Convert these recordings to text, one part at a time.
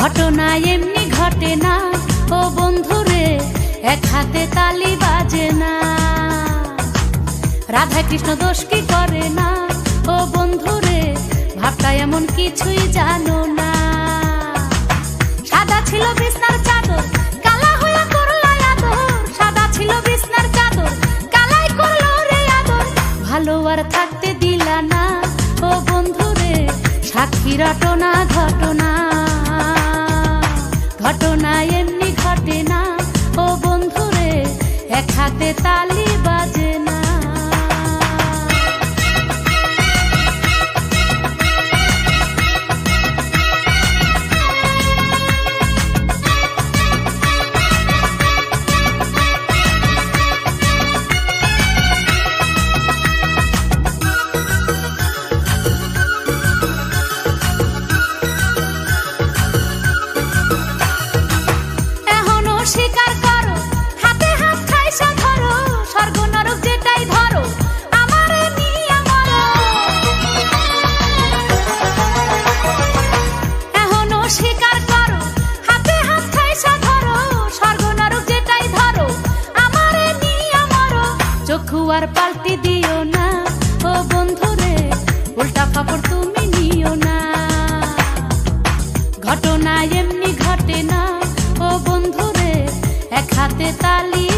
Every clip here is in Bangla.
ঘটনা এমনি ঘটে না। ও বন্ধুরে এক হাতে তালি বাজে না। রাধা কৃষ্ণ দোষ কি করে না? ও বন্ধুরে ভাবটা এমন কিছুই জানো না। সাদা ছিল বিছনার চাদর, কালা সাদা ছিল বিছনার চাদর, কালাই করল রে আদর। ভালো আর থাকতে দিলা না। ও বন্ধুরে সাক্ষী রটনা ঘটনা। ঘটনা এমনি ঘটে না। ও বন্ধুরে এক হাতে তালি আর পাল্টি দিও না। ও বন্ধুরে, উল্টা খবর তুমি নিও না। ঘটনা এমনি ঘটে না। ও বন্ধুরে, এক হাতে তালি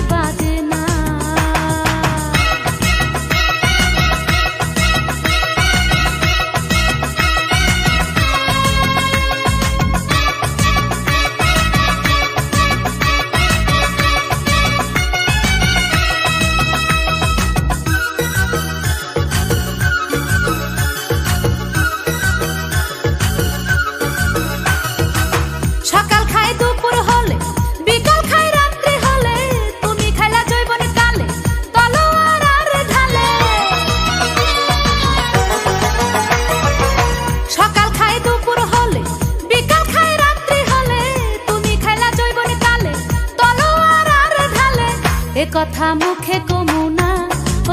কথা মুখে কমু না।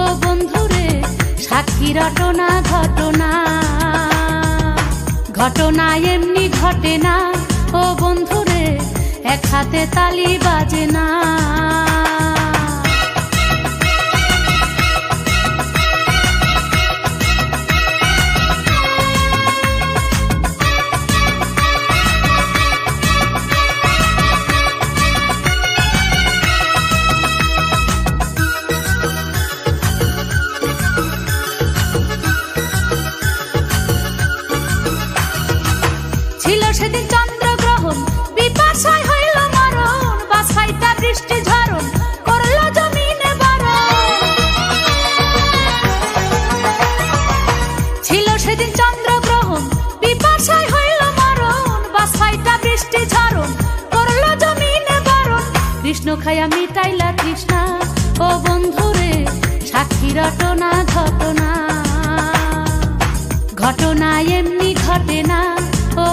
ও বন্ধুরে সাক্ষী রটনা ঘটনা। ঘটনা এমনি ঘটে না। ও বন্ধুরে, এক হাতে তালি বাজে না। ছিল সেদিন চন্দ্রগ্রহণ। বিপাশায় হইল মরণ বাসাইটা বৃষ্টি বৃষ্টি ঝরণ কৃষ্ণ খায়া মিটাইলা কৃষ্ণা ও বন্ধুরে সাক্ষী রটনা ঘটনা। ঘটনা এমনি ঘটে না, ও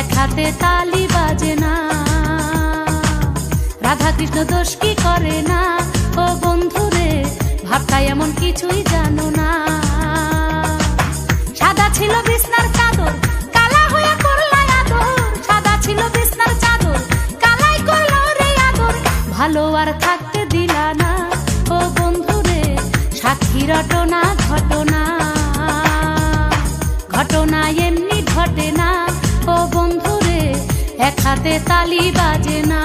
এক হাতে তালি বাজে না। রাধা কৃষ্ণ দোষ কি করে না? ও বন্ধুরে ভাবটা এমন কিছুই জানো না। সাদা ছিল বিছনার চাদর, কালা হইয়া করলা আদর। সাদা ছিল বিছনার চাদর, কালাই করল রে আদর। ভালো আর থাকতে দিলা না। ও বন্ধুরে, সাক্ষী রটনা ঘটনা। ঘটনা এমনি ঘটে না। ও বন্ধুরে এক হাতে তালি বাজে না।